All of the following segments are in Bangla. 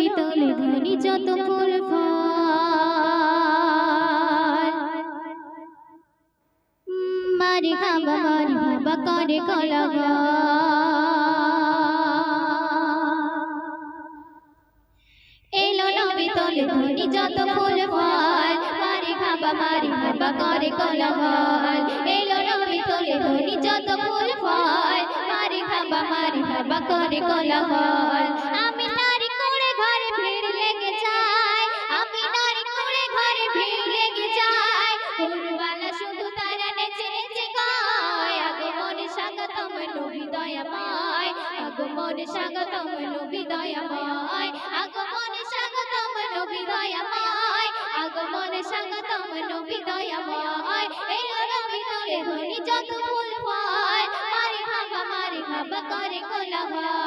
নবী তোলে ধনি যত ফুল মারি খাবা মারি করে এলো নবী তোলে ধনি যত ফুল ফল। মারি খাবা মারি খাবা করে কলা এলো নবী তোলে ধনি যত ফুল ফল। মারি খাবা মারি খাবা করে আগমনে স্বাগতম নবী দয়াময়। আগমন স্বাগতম নবী দয়াময়। আগমন স্বাগতম নবী দয়াময়। এলো রবি তোরে ধ্বনি যত ফুল ফল। মারি খাবা মারি খাবা করে কোলাহল।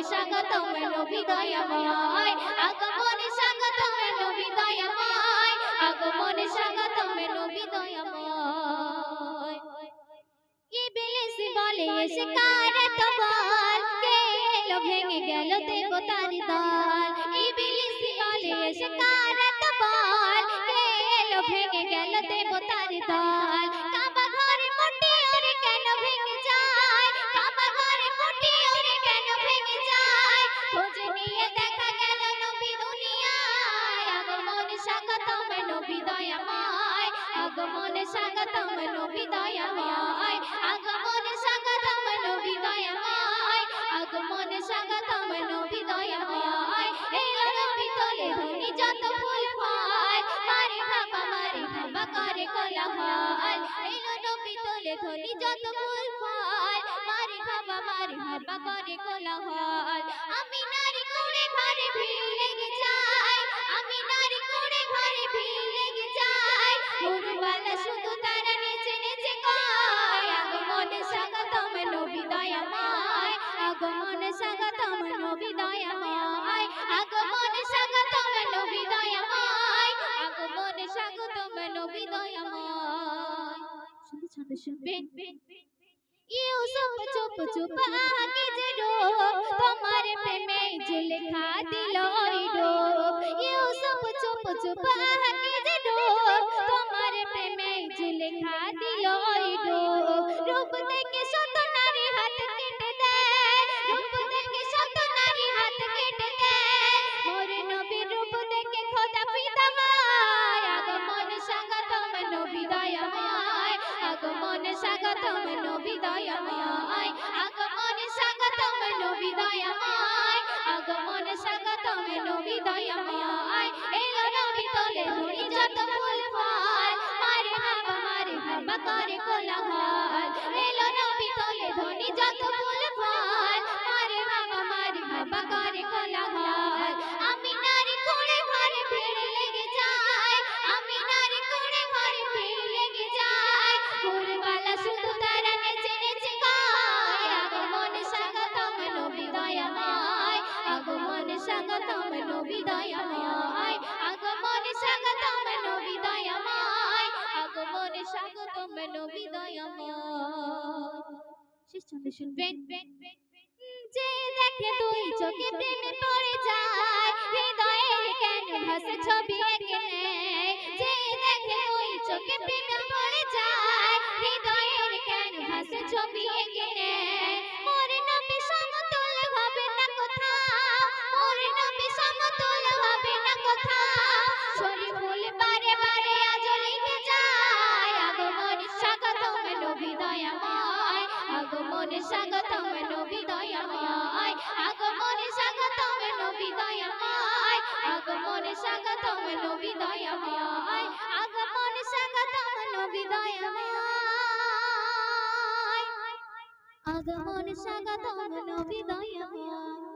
স্বাগতম স্বাগতম স্বাগতম নবী দয়াময় ইবলিস বলে এসে কার তবল, কে এলো ভেঙে গেল দেবতার দল? ইবলিস বলে ভেঙে গেল দেবতার দল? দেখা গেল নবী দুনিয়ায়। আগমন স্বাগতম নবী দয়াময়। আগমন স্বাগতম নবী দয়াময়। খাবা করে কোলাহল। আমি নারী করে ঘরে ভিড় লেগে যায় আমি নারী করে ঘরে ভিড় লেগে ফুলওয়ালা শুধু তারা নেচে নেচে গায় আগমন স্বাগতম নবী দয়াময়। আগমন স্বাগতম নবী দয়াময়। আগমন স্বাগতম নবী দয়াময়। আগমন স্বাগতম নবী দয়াময়। শুধু ছন্দ শুনবেন ইউসুফ চুপ চুপ আগে যে ডোব তোমার প্রেমে জুলেখা দিল ডোব ইউসুফ চুপ চুপ আগে যে ডোব তোমার প্রেমে জুলেখা দিল ডোব রূপ স্বাগতম নবী দয়াময়। আগমন স্বাগতম নবী দয়াময়। আগমন স্বাগতম নবী দয়াময়। এলো নবী তোলে ধরি যত ফুল ফল। মারে হাবা মারে হাবা, করে কোলাহল। দয়াময় আগমন স্বাগতম নবী দয়াময় আগমন স্বাগতম নবী দয়াময় শেষ ছন্দে শুনবেন যে দেখে দুই চোখে প্রেমে পড়ে যায় হৃদয়ের ক্যানভাস ছবি এঁকে নেয়? যে দেখে দুই চোখে প্রেমে পড়ে যায় স্বাগতম নবী দয়াময় আগমন স্বাগতম নবী দয়াময় আগমন স্বাগতম নবী দয়াময় আগমন স্বাগতম নবী দয়াময় আগমন স্বাগতম নবী দয়াময়